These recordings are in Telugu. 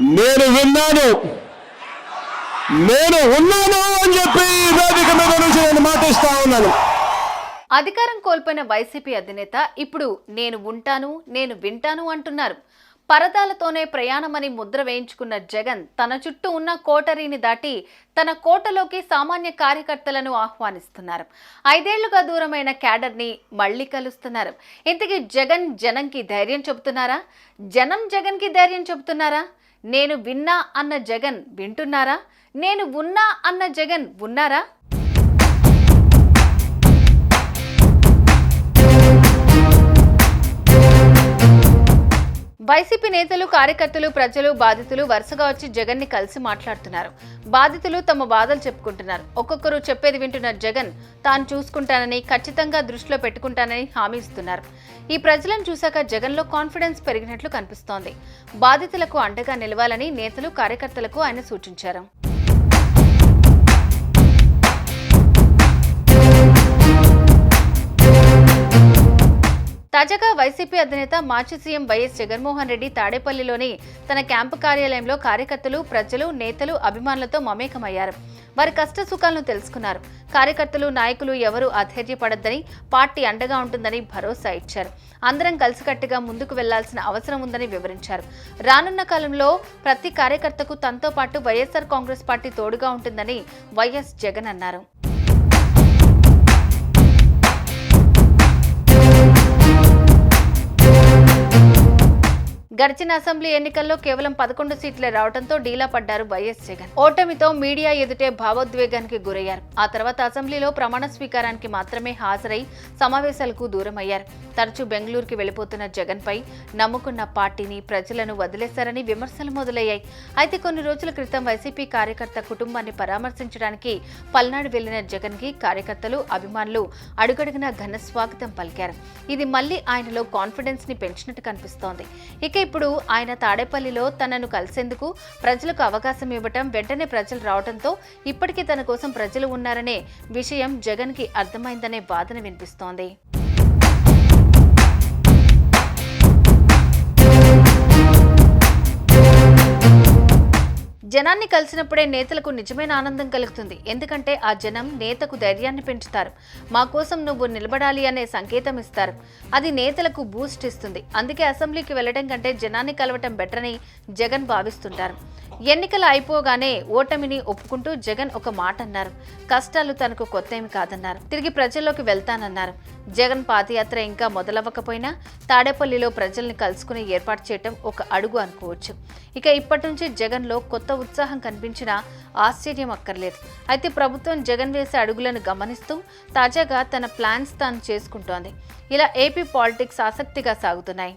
నేను విన్నాను. నేను ఉన్నాను అని చెప్పి వేదిక మీద నుంచి నేను మాటిస్తా ఉన్నాను. అధికారం కోల్పోయిన వైసీపీ అధినేత ఇప్పుడు నేను ఉంటాను నేను వింటాను అంటున్నారు. పరదాలతోనే ప్రయాణమని ముద్ర వేయించుకున్న జగన్ తన చుట్టూ ఉన్న కోటరీని దాటి తన కోటలోకి సామాన్య కార్యకర్తలను ఆహ్వానిస్తున్నారు. ఐదేళ్ళుగా దూరమైన క్యాడర్ని మళ్ళీ కలుస్తున్నారు. ఇంతకీ జగన్ జనంకి ధైర్యం చెబుతున్నారా? జనం జగన్కి ధైర్యం చెబుతున్నారా? నేను విన్నా అన్న జగన్ వింటున్నారా? నేను ఉన్నా అన్న జగన్ ఉన్నారా? వైసీపీ నేతలు కార్యకర్తలు ప్రజలు బాధితులు వరుసగా వచ్చి జగన్ని కలిసి మాట్లాడుతున్నారు. బాధితులు తమ బాధలు చెప్పుకుంటున్నారు. ఒక్కొక్కరు చెప్పేది వింటున్న జగన్ తాను చూసుకుంటానని ఖచ్చితంగా దృష్టిలో పెట్టుకుంటానని హామీ ఇస్తున్నారు. ఈ ప్రజలను చూశాక జగన్లో కాన్ఫిడెన్స్ పెరిగినట్లు కనిపిస్తోంది. బాధితులకు అండగా నిలవాలని నేతలు కార్యకర్తలకు ఆయన సూచించారు. తాజాగా వైసీపీ అధినేత మాజీ సీఎం వైఎస్ జగన్మోహన్ రెడ్డి తాడేపల్లిలోని తన క్యాంపు కార్యాలయంలో కార్యకర్తలు ప్రజలు నేతలు అభిమానులతో మమేకమయ్యారు. వారి కష్ట సుఖాలను తెలుసుకున్నారు. కార్యకర్తలు నాయకులు ఎవరూ అధైర్యపడద్దని పార్టీ అండగా ఉంటుందని భరోసా ఇచ్చారు. అందరం కలిసికట్టుగా ముందుకు వెళ్ళాల్సిన అవసరం ఉందని వివరించారు. రానున్న కాలంలో ప్రతి కార్యకర్తకు తనతో పాటు వైఎస్ఆర్ కాంగ్రెస్ పార్టీ తోడుగా ఉంటుందని వైఎస్ జగన్ అన్నారు. గడిచిన అసెంబ్లీ ఎన్నికల్లో కేవలం పదకొండు సీట్లే రావడంతో డీలా పడ్డారు వైఎస్ జగన్. ఓటమితో మీడియా ఎదుటే భావోద్వేగానికి గురయ్యారు. ఆ తర్వాత అసెంబ్లీలో ప్రమాణ స్వీకారానికి మాత్రమే హాజరై సమావేశాలకు దూరమయ్యారు. తరచూ బెంగళూరుకి వెళ్ళిపోతున్న జగన్ పై నమ్ముకున్న పార్టీని ప్రజలను వదిలేశారని విమర్శలు మొదలయ్యాయి. అయితే కొన్ని రోజుల క్రితం వైసీపీ కార్యకర్త కుటుంబాన్ని పరామర్శించడానికి పల్నాడు వెళ్ళిన జగన్కి కార్యకర్తలు అభిమానులు అడుగడుగునా ఘన స్వాగతం పలికారు. ఇది మళ్ళీ ఆయనలో కాన్ఫిడెన్స్ని పెంచినట్టు కనిపిస్తోంది. ఇక ఇప్పుడు ఆయన తాడేపల్లిలో తనను కలిసేందుకు ప్రజలకు అవకాశం ఇవ్వటం వెంటనే ప్రజలు రావడంతో ఇప్పటికీ తన కోసం ప్రజలు ఉన్నారనే విషయం జగన్కి అర్థమైందనే వాదన వినిపిస్తోంది. జనాన్ని కలిసినప్పుడే నేతలకు నిజమైన ఆనందం కలుగుతుంది. ఎందుకంటే ఆ జనం నేతకు ధైర్యాన్ని పెంచుతారు. మా కోసం నువ్వు నిలబడాలి అనే సంకేతం ఇస్తారు. అది నేతలకు బూస్ట్ ఇస్తుంది. అందుకే అసెంబ్లీకి వెళ్ళడం కంటే జనాన్ని కలవటం బెటర్ అని జగన్ భావిస్తుంటారు. ఎన్నికలు అయిపోగానే ఓటమిని ఒప్పుకుంటూ జగన్ ఒక మాట అన్నారు కష్టాలు తనకు కొత్తేమి కాదన్నారు. తిరిగి ప్రజల్లోకి వెళ్తానన్నారు. జగన్ పాదయాత్ర ఇంకా మొదలవ్వకపోయినా తాడేపల్లిలో ప్రజల్ని కలుసుకుని ఏర్పాటు చేయటం ఒక అడుగు అనుకోవచ్చు. ఇక ఇప్పటి నుంచి జగన్లో కొత్త ఉత్సాహం కనిపించినా ఆశ్చర్యం అక్కర్లేదు. అయితే ప్రభుత్వం జగన్ వేసే అడుగులను గమనిస్తూ తాజాగా తన ప్లాన్స్ తాను చేసుకుంటోంది. ఇలా ఏపీ పాలిటిక్స్ ఆసక్తిగా సాగుతున్నాయి.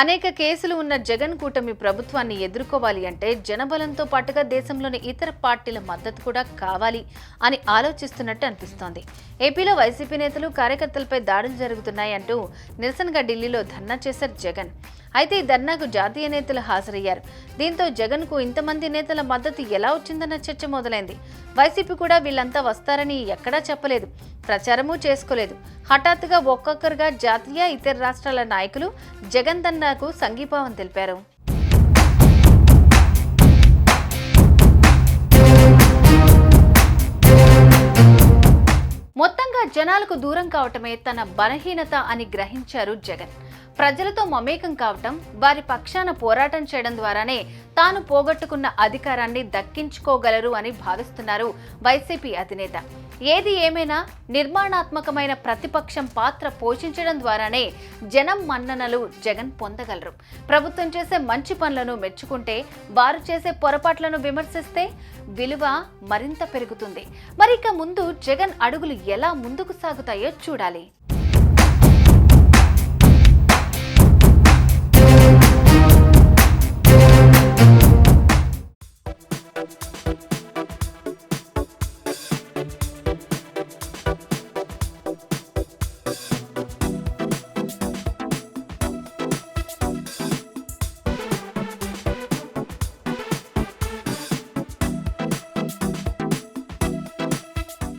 అనేక కేసులు ఉన్న జగన్ కూటమి ప్రభుత్వాన్ని ఎదుర్కోవాలి అంటే జనబలంతో పాటుగా దేశంలోని ఇతర పార్టీల మద్దతు కూడా కావాలి అని ఆలోచిస్తున్నట్టు అనిపిస్తోంది. ఏపీలో వైసీపీ నేతలు కార్యకర్తలపై దాడులు జరుగుతున్నాయి అంటూ నిరసనగా ఢిల్లీలో ధర్నా చేశారు జగన్. అయితే ఈ ధర్నాకు జాతీయ నేతలు హాజరయ్యారు. దీంతో జగన్కు ఇంతమంది నేతల మద్దతు ఎలా వచ్చిందన్న చర్చ మొదలైంది. వైసీపీ కూడా వీళ్ళంతా వస్తారని ఎక్కడా చెప్పలేదు. ప్రచారమూ చేసుకోలేదు. హఠాత్తుగా ఒక్కొక్కరుగా జాతీయ ఇతర రాష్ట్రాల నాయకులు జగన్ ధర్నాకు సంఘీభావం తెలిపారు. మొత్తంగా జనాలకు దూరం కావటమే తన బలహీనత అని గ్రహించారు జగన్. ప్రజలతో మమేకం కావటం వారి పక్షాన పోరాటం చేయడం ద్వారానే తాను పోగొట్టుకున్న అధికారాన్ని దక్కించుకోగలరు అని భావిస్తున్నారు వైసీపీ అధినేత. ఏది ఏమైనా నిర్మాణాత్మకమైన ప్రతిపక్షం పాత్ర పోషించడం ద్వారానే జనం మన్ననలు జగన్ పొందగలరు. ప్రభుత్వం చేసే మంచి పనులను మెచ్చుకుంటే వారు చేసే పొరపాట్లను విమర్శిస్తే విలువ మరింత పెరుగుతుంది. మరి ఇక ముందు జగన్ అడుగులు ఎలా ముందుకు సాగుతాయో చూడాలి.